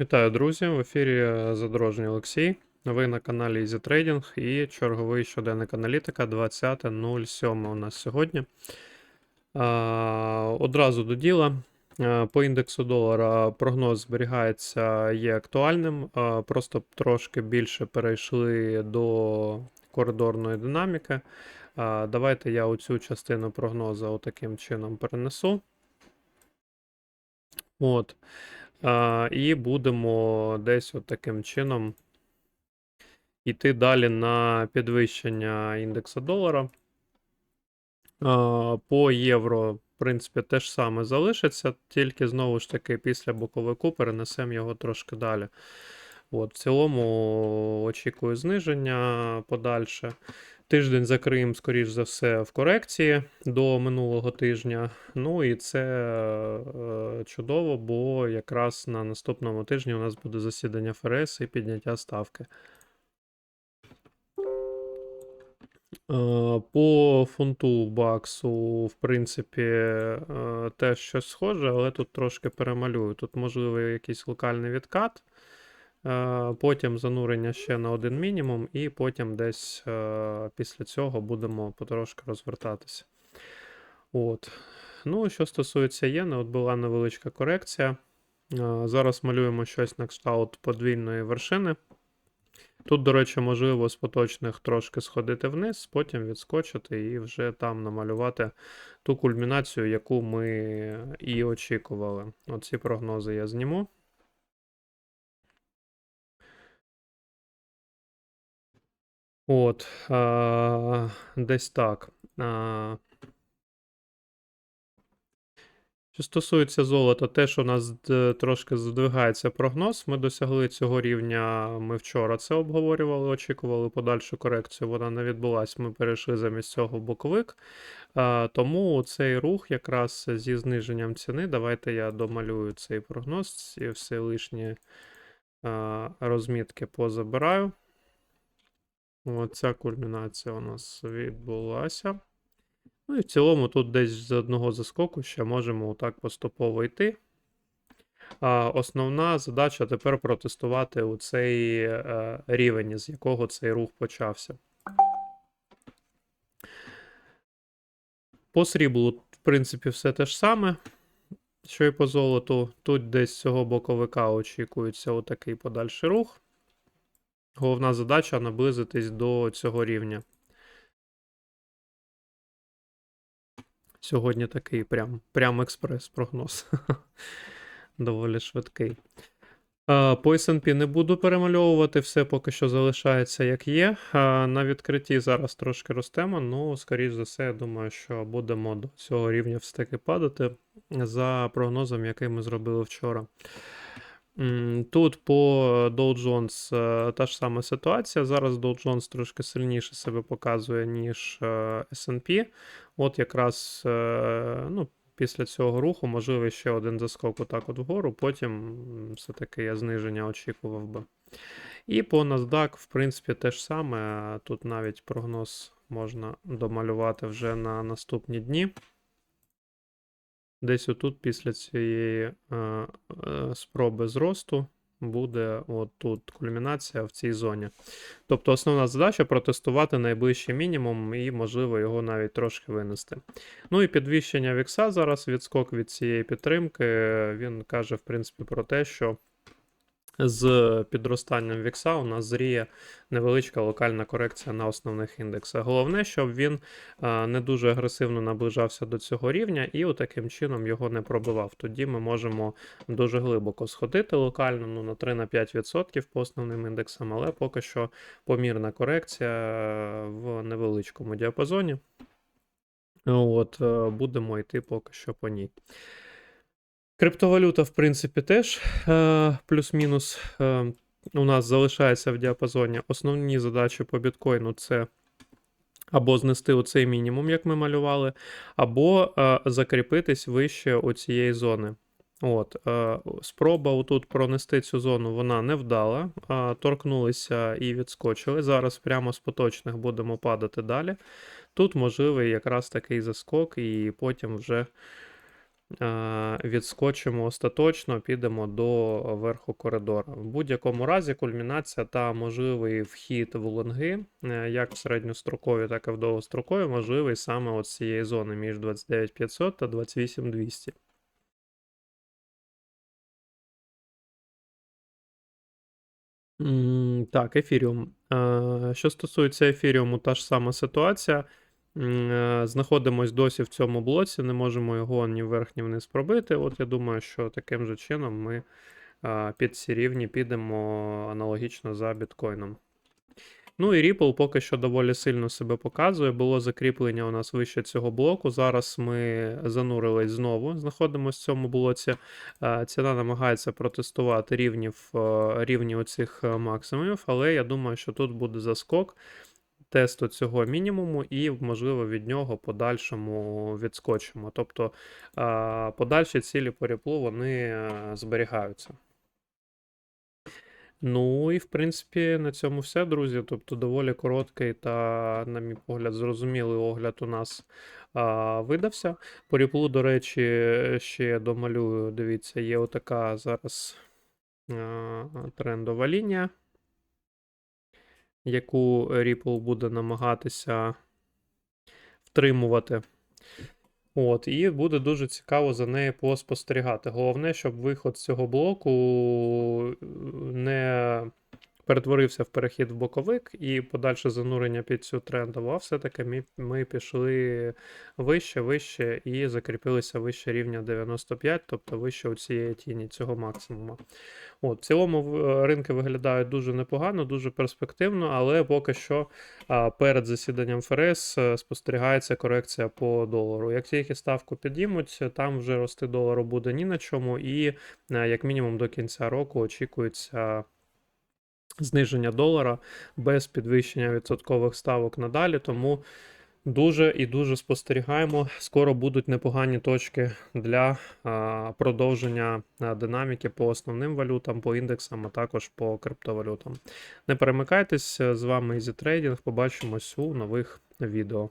Вітаю, друзі! В ефірі е, Задорожній Олексій. Ви на каналі Easy Trading і черговий щоденник аналітика 20.07 у нас сьогодні. Одразу до діла. По індексу долара прогноз зберігається, є актуальним. Просто трошки більше перейшли до коридорної динаміки. Давайте я оцю частину прогнозу таким чином перенесу. От. І будемо десь от таким чином йти далі на підвищення індексу долара. По євро, в принципі, те ж саме залишиться, тільки знову ж таки після боковику перенесемо його трошки далі. От, в цілому очікую зниження подальше. Тиждень закриємо, скоріш за все, в корекції до минулого тижня. Ну і це е, чудово, бо якраз на наступному тижні у нас буде засідання ФРС і підняття ставки. Е, По фунту баксу, в принципі, е, теж щось схоже, але тут трошки перемалюю. Тут можливий якийсь локальний відкат. Е, Потім занурення ще на один мінімум, і потім десь е, після цього будемо потрошки розвертатися. От. Ну, що стосується єни, от була невеличка корекція. Е, Зараз малюємо щось на кшталт подвійної вершини. Тут, до речі, можливо з поточних трошки сходити вниз, потім відскочити і вже там намалювати ту кульмінацію, яку ми і очікували. Оці прогнози я зніму. От, а, десь так. А, що стосується золота, теж у нас трошки здвигається прогноз. Ми досягли цього рівня. Ми вчора це обговорювали, очікували подальшу корекцію. Вона не відбулась. Ми перейшли замість цього боковик. А, тому цей рух якраз зі зниженням ціни. Давайте я домалюю цей прогноз і все лишні а, розмітки позабираю. Оця кульмінація у нас відбулася. Ну і в цілому тут десь з одного заскоку ще можемо отак поступово йти. А, основна задача тепер протестувати у цей е, рівень, з якого цей рух почався. По сріблу, в принципі, все те ж саме, що і по золоту. Тут десь з цього боковика очікується отакий подальший рух. Головна задача наблизитись до цього рівня. Сьогодні такий прям, прям експрес-прогноз. Доволі швидкий. По SP не буду перемальовувати, все поки що залишається як є. На відкритті зараз трошки ростемо, ну, скоріш за все, я думаю, що будемо до цього рівня все-таки падати за прогнозом, який ми зробили вчора. Тут по Dow Jones е, та ж сама ситуація. Зараз Dow Jones трошки сильніше себе показує, ніж е, S&P. От якраз е, ну, після цього руху можливий ще один заскок отак от вгору, потім все-таки я зниження очікував би. І по NASDAQ, в принципі, те ж саме. Тут навіть прогноз можна домалювати вже на наступні дні. Десь отут, після цієї е, е, спроби зросту, буде отут кульмінація в цій зоні. Тобто основна задача протестувати найближчий мінімум і, можливо, його навіть трошки винести. Ну і підвищення вікса зараз, відскок від цієї підтримки. Він каже, в принципі, про те, що з підростанням вікса у нас зріє невеличка локальна корекція на основних індексах. Головне, щоб він не дуже агресивно наближався до цього рівня і таким чином його не пробивав. Тоді ми можемо дуже глибоко сходити локально ну, на 3-5% по основним індексам, але поки що помірна корекція в невеличкому діапазоні. От, е, Будемо йти поки що по ній. Криптовалюта, в принципі, теж е, плюс-мінус е, у нас залишається в діапазоні. Основні задачі по біткоїну це або знести оцей мінімум, як ми малювали, або е, закріпитись вище оцієї зони. От, е, Спроба отут пронести цю зону вона не вдала. Е, торкнулися і відскочили. Зараз прямо з поточних будемо падати далі. Тут можливий якраз такий заскок, і потім вже відскочимо остаточно, підемо до верху коридора. В будь-якому разі кульмінація та можливий вхід в лонги, е, як в середньострокові, так і в довгострокові, можливий саме от з цієї зони між 29500 та 28200. Так, ефіріум. Е, Що стосується ефіріуму, та ж сама ситуація. Е, Знаходимось досі в цьому блоці, не можемо його ні вверх, ні вниз пробити. От я думаю, що таким же чином ми під ці рівні підемо аналогічно за біткоїном. Ну і Ripple поки що доволі сильно себе показує. Було закріплення у нас вище цього блоку. Зараз ми занурились знову, знаходимося в цьому блоці. Ціна намагається протестувати рівні е, рівні оцих е, максимумів, але я думаю, що тут буде заскок тесту цього мінімуму, і, можливо, від нього подальшому відскочимо. Тобто подальші цілі по ріплу вони е, зберігаються. Ну і в принципі на цьому все, друзі. Тобто доволі короткий та, на мій погляд, зрозумілий огляд у нас а, видався. По ріплу, до речі, ще домалюю. Дивіться, є отака зараз а, трендова лінія, яку Ripple буде намагатися втримувати. От, і буде дуже цікаво за нею поспостерігати. Головне, щоб виход з цього блоку е, не перетворився в перехід в боковик і подальше занурення під цю трендову, а все-таки ми, пішли вище, вище і закріпилися вище рівня 95, тобто вище у цієї тіні цього максимуму. От, в цілому е, ринки виглядають дуже непогано, дуже перспективно, але поки що перед засіданням ФРС е, спостерігається корекція по долару. Як тільки ставку підіймуть, там вже рости долару буде ні на чому, і е, як мінімум до кінця року очікується. Зниження долара без підвищення відсоткових ставок надалі, тому дуже і дуже спостерігаємо. Скоро будуть непогані точки для продовження динаміки по основним валютам, по індексам, а також по криптовалютам. Не перемикайтесь, з вами EasyTrading, побачимось у нових відео.